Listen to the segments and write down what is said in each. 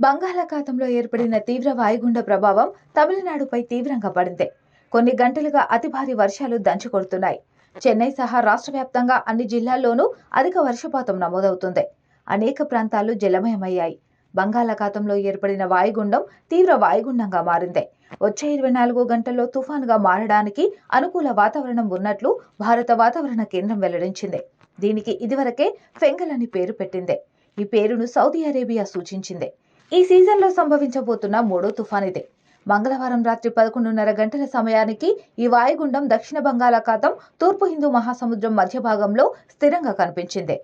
బంగాళాఖాతంలో ఏర్పడిన తీవ్ర వాయుగుండ ప్రభావం తమిళనాడుపై తీవ్రంగా పడింది. కొన్ని గంటలుగా అతి భారీ వర్షాలు దంచుకొడుతున్నాయి చెన్నై సహా రాష్ట్ర వ్యాప్తంగా అన్ని జిల్లాల్లోనూ అధిక వర్షపాతం నమోదవుతుంది. అనేక ప్రాంతాలు జలమయమయ్యాయి. బంగాళాఖాతంలో ఏర్పడిన వాయుగుండం తీవ్ర వాయుగుండంగా మారింది. వచ్చే ఇరవై నాలుగు గంటల్లో తుఫానుగా మారడానికి అనుకూల వాతావరణం ఉన్నట్లు భారత వాతావరణ కేంద్రం వెల్లడించింది. దీనికి ఇదివరకే ఫెంగల్ అని పేరు పెట్టింది. ఈ పేరును సౌదీ అరేబియా సూచించింది. ఈ సీజన్లో సంభవించబోతున్న మూడో తుఫాన్ ఇదే. మంగళవారం రాత్రి పదకొండున్నర గంటల సమయానికి ఈ వాయుగుండం దక్షిణ బంగాళాఖాతం తూర్పు హిందూ మహాసముద్రం మధ్య భాగంలో స్థిరంగా కనిపించింది.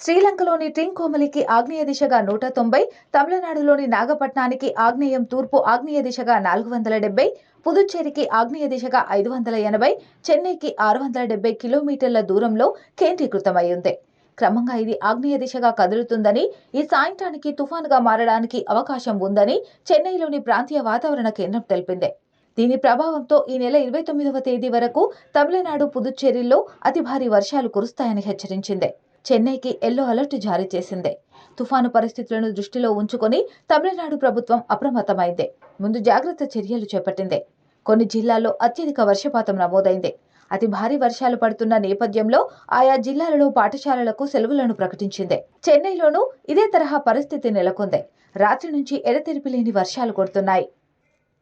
శ్రీలంకలోని ట్రింకోమలికి ఆగ్నేయ దిశగా నూట తొంభై తమిళనాడులోని నాగపట్నానికి ఆగ్నేయం తూర్పు ఆగ్నేయ దిశగా నాలుగు వందల డెబ్బై పుదుచ్చేరికి ఆగ్నేయ దిశగా ఐదు వందల ఎనభై చెన్నైకి ఆరు వందల డెబ్బై కిలోమీటర్ల దూరంలో కేంద్రీకృతమై ఉంది. క్రమంగా ఇది ఆగ్నేయ దిశగా కదులుతుందని ఈ సాయంత్రానికి తుఫానుగా మారడానికి అవకాశం ఉందని చెన్నైలోని ప్రాంతీయ వాతావరణ కేంద్రం తెలిపింది. దీని ప్రభావంతో ఈ నెల ఇరవై తొమ్మిదవ తేదీ వరకు తమిళనాడు పుదుచ్చేరిలో అతి భారీ వర్షాలు కురుస్తాయని హెచ్చరించింది. చెన్నైకి ఎల్లో అలర్ట్ జారీ చేసింది. తుఫాను పరిస్థితులను దృష్టిలో ఉంచుకొని తమిళనాడు ప్రభుత్వం అప్రమత్తమైంది. ముందు జాగ్రత్త చర్యలు చేపట్టింది. కొన్ని జిల్లాల్లో అత్యధిక వర్షపాతం నమోదైంది. అతి భారీ వర్షాలు పడుతున్న నేపథ్యంలో ఆయా జిల్లాలలో పాఠశాలలకు సెలవులను ప్రకటించింది. చెన్నైలోనూ ఇదే తరహా పరిస్థితి నెలకొంది. రాత్రి నుంచి ఎడతెరిపి లేని వర్షాలు కొడుతున్నాయి.